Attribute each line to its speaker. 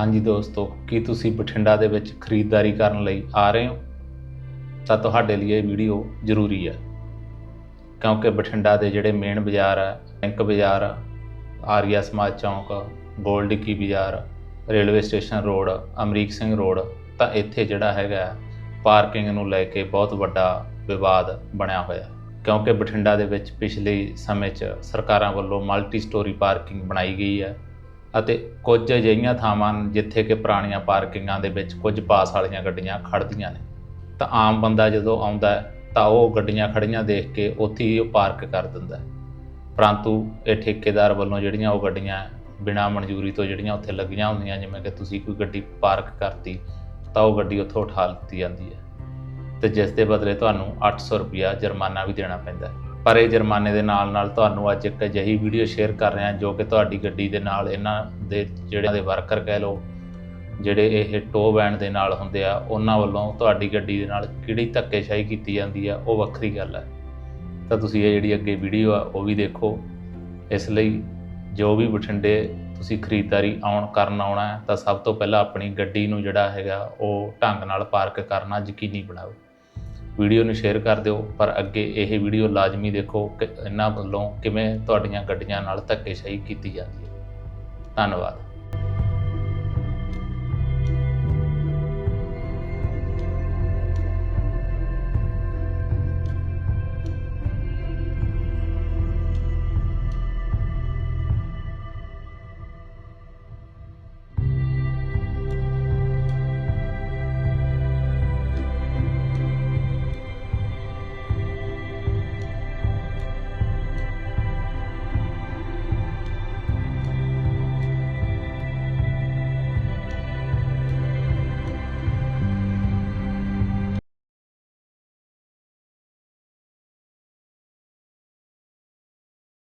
Speaker 1: ਹਾਂਜੀ ਦੋਸਤੋ, ਕੀ ਤੁਸੀਂ ਬਠਿੰਡਾ ਦੇ ਵਿੱਚ ਖਰੀਦਦਾਰੀ ਕਰਨ ਲਈ ਆ ਰਹੇ ਹੋ? ਤਾਂ ਤੁਹਾਡੇ ਲਈ ਇਹ ਵੀਡੀਓ ਜ਼ਰੂਰੀ ਹੈ ਕਿਉਂਕਿ ਬਠਿੰਡਾ ਦੇ ਜਿਹੜੇ ਮੇਨ ਬਾਜ਼ਾਰ ਹੈ ਬੈਂਕ ਬਾਜ਼ਾਰ ਆਰੀਆ ਸਮਾਜ ਚੌਂਕ ਗੋਲਡ ਕੀ ਬਾਜ਼ਾਰ railway station road Amrik Singh road ਤਾਂ ਇੱਥੇ ਜਿਹੜਾ ਹੈਗਾ ਪਾਰਕਿੰਗ ਨੂੰ ਲੈ ਕੇ ਬਹੁਤ ਵੱਡਾ ਵਿਵਾਦ ਬਣਿਆ ਹੋਇਆ। ਕਿਉਂਕਿ ਬਠਿੰਡਾ ਦੇ ਵਿੱਚ ਪਿਛਲੇ ਸਮੇਂ 'ਚ ਸਰਕਾਰਾਂ ਵੱਲੋਂ ਮਲਟੀ ਸਟੋਰੀ ਪਾਰਕਿੰਗ ਬਣਾਈ ਗਈ ਹੈ ਅਤੇ ਕੁਝ ਅਜਿਹੀਆਂ ਥਾਵਾਂ ਹਨ ਜਿੱਥੇ ਕਿ ਪੁਰਾਣੀਆਂ ਪਾਰਕਿੰਗਾਂ ਦੇ ਵਿੱਚ ਕੁਝ ਪਾਸ ਵਾਲੀਆਂ ਗੱਡੀਆਂ ਖੜ੍ਹਦੀਆਂ ਨੇ। ਤਾਂ ਆਮ ਬੰਦਾ ਜਦੋਂ ਆਉਂਦਾ ਹੈ, ਤਾਂ ਉਹ ਗੱਡੀਆਂ ਖੜੀਆਂ ਦੇਖ ਕੇ ਉੱਥੇ ਹੀ ਉਹ ਪਾਰਕ ਕਰ ਦਿੰਦਾ ਹੈ। ਪਰੰਤੂ ਇਹ ਠੇਕੇਦਾਰ ਵੱਲੋਂ ਜਿਹੜੀਆਂ ਉਹ ਗੱਡੀਆਂ ਬਿਨਾਂ ਮਨਜ਼ੂਰੀ ਤੋਂ ਜਿਹੜੀਆਂ ਉੱਥੇ ਲੱਗੀਆਂ ਹੁੰਦੀਆਂ, ਜਿਵੇਂ ਕਿ ਤੁਸੀਂ ਕੋਈ ਗੱਡੀ ਪਾਰਕ ਕਰਤੀ, ਤਾਂ ਉਹ ਗੱਡੀ ਉੱਥੋਂ ਉਠਾ ਲਿੱਤੀ ਜਾਂਦੀ ਹੈ। ਤੇ ਜਿਸ ਦੇ ਬਦਲੇ ਤੁਹਾਨੂੰ 800 ਰੁਪਿਆ ਜੁਰਮਾਨਾ ਵੀ ਦੇਣਾ ਪੈਂਦਾ ਹੈ। ਪਰ ਇਹ ਜੁਰਮਾਨੇ ਦੇ ਨਾਲ ਨਾਲ ਤੁਹਾਨੂੰ ਅੱਜ ਇੱਕ ਅਜਿਹੀ ਵੀਡੀਓ ਸ਼ੇਅਰ ਕਰ ਰਿਹਾ ਜੋ ਕਿ ਤੁਹਾਡੀ ਗੱਡੀ ਦੇ ਨਾਲ ਇਹਨਾਂ ਦੇ ਜਿਹੜੇ ਦੇ ਵਰਕਰ ਕਹਿ ਲਓ, ਜਿਹੜੇ ਇਹ ਟੋ ਬੈਂਡ ਦੇ ਨਾਲ ਹੁੰਦੇ ਆ, ਉਹਨਾਂ ਵੱਲੋਂ ਤੁਹਾਡੀ ਗੱਡੀ ਦੇ ਨਾਲ ਕਿਹੜੀ ਧੱਕੇਸ਼ਾਹੀ ਕੀਤੀ ਜਾਂਦੀ ਆ, ਉਹ ਵੱਖਰੀ ਗੱਲ ਹੈ ਤਾਂ ਤੁਸੀਂ ਇਹ ਜਿਹੜੀ ਅੱਗੇ ਵੀਡੀਓ ਆ, ਉਹ ਵੀ ਦੇਖੋ। ਇਸ ਲਈ ਜੋ ਵੀ ਬਠਿੰਡੇ ਤੁਸੀਂ ਖਰੀਦਦਾਰੀ ਆਉਣ, ਕਰਨ ਆਉਣਾ ਤਾਂ ਸਭ ਤੋਂ ਪਹਿਲਾਂ ਆਪਣੀ ਗੱਡੀ ਨੂੰ ਜਿਹੜਾ ਹੈਗਾ, ਉਹ ਢੰਗ ਨਾਲ ਪਾਰਕ ਕਰਨਾ ਯਕੀਨੀ ਬਣਾਓ। ਵੀਡੀਓ ਨੂੰ ਸ਼ੇਅਰ ਕਰ ਦਿਓ, ਪਰ ਅੱਗੇ ਇਹ ਵੀਡੀਓ ਲਾਜ਼ਮੀ ਦੇਖੋ ਕਿ ਇਹਨਾਂ ਵੱਲੋਂ ਕਿਵੇਂ ਤੁਹਾਡੀਆਂ ਗੱਡੀਆਂ ਨਾਲ ਧੱਕੇਸ਼ਾਹੀ ਕੀਤੀ ਜਾਂਦੀ ਹੈ। ਧੰਨਵਾਦ।